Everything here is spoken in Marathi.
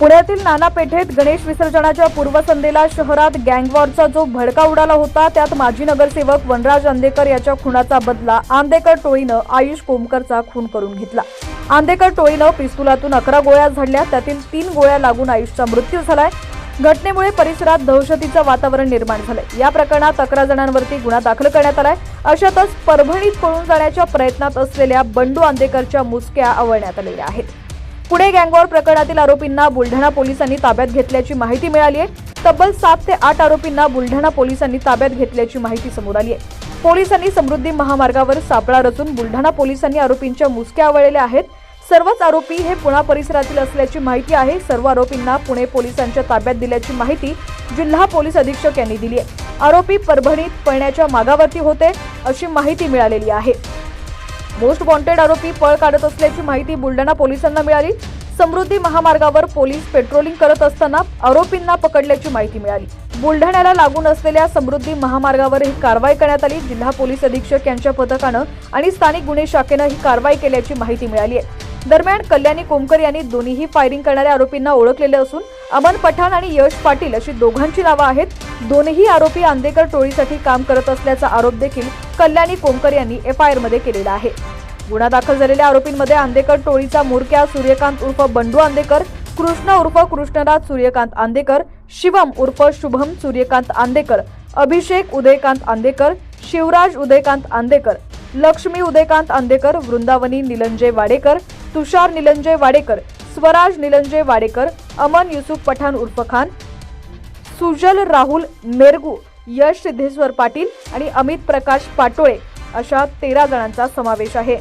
पुण्यातील नाना पेठेत गणेश विसर्जनाच्या पूर्वसंध्येला शहरात गँगवॉरचा जो भडका उडाला होता त्यात माजी नगरसेवक वनराज आंदेकर याच्या खुनाचा बदला आंदेकर टोळीनं आयुष कोमकरचा खून करून घेतला. आंदेकर टोळीनं पिस्तुलातून अकरा गोळ्या झाडल्या त्यातील तीन गोळ्या लागून आयुषचा मृत्यू झालाय. घटनेमुळे परिसरात दहशतीचं वातावरण निर्माण झालंय. या प्रकरणात अकरा जणांवरती गुन्हा दाखल करण्यात आलाय. अशातच परभणीत पळून जाण्याच्या प्रयत्नात असलेल्या बंडू आंदेकरच्या मुसक्या आवळण्यात आलेल्या आहेत. पुणे गँगवॉर प्रकरणातील आरोपींना बुलढाणा पोलिसांनी ताब्यात घेतल्याची माहिती मिळाली आहे. तब्बल सात ते आठ आरोपींना बुलढाणा पोलिसांनी ताब्यात घेतल्याची माहिती समोर आली आहे. पोलिसांनी समृद्धी महामार्गावर सापळा रचून बुलढाणा पोलिसांनी आरोपींच्या मुसक्या आवळलेल्या आहेत. सर्वच आरोपी हे पुणा परिसरातील असल्याची माहिती आहे. सर्व आरोपींना पुणे पोलिसांच्या ताब्यात दिल्याची माहिती जिल्हा पोलीस अधीक्षक यांनी दिली आहे. आरोपी परभणीत पळण्याच्या मागावरती होते अशी माहिती मिळालेली आहे. मोस्ट वॉन्टेड आरोपी पळ काढत असल्याची माहिती बुलढाणा पोलिसांना मिळाली. समृद्धी महामार्गावर पोलीस पेट्रोलिंग करत असताना आरोपींना पकडल्याची माहिती मिळाली. बुलढाण्याला लागून असलेल्या समृद्धी महामार्गावर ही कारवाई करण्यात आली. जिल्हा पोलीस अधीक्षक यांच्या पथकानं आणि स्थानिक गुन्हे शाखेनं ही कारवाई केल्याची माहिती मिळाली आहे. दरम्यान कल्याणी कोमकर यांनी दोन्हीही फायरिंग करणाऱ्या आरोपींना ओळखलेले असून अमन पठाण आणि यश पाटील अशी दोघांची नावं आहेत. दोन्ही आरोपी आंदेकर टोळीसाठी काम करत असल्याचा आरोप देखील कल्याणी कोमकर यांनी एफ आयमध्ये केलेला आहे. गुन्हा दाखल झालेल्या आरोपींमध्ये आंदेकर टोळीचा मोरक्या सूर्यकांत उर्फ बंडू आंदेकर कृष्ण उर्फ कृष्णराज सूर्यकांत आंदेकर शिवम उर्फ शुभम सूर्यकांत आंदेकर अभिषेक उदयकांत आंदेकर शिवराज उदयकांत आंदेकर लक्ष्मी उदयकांत आंदेकर वृंदावनी निलंजय वाडेकर तुषार निलंजय वाडेकर स्वराज निलंजय वाडेकर अमन युसुफ पठाण उर्फ खान सुजल राहुल मेरगू यश सिद्धेश्वर पाटील आणि अमित प्रकाश पाटोळे अशा तेरा जणांचा समावेश आहे.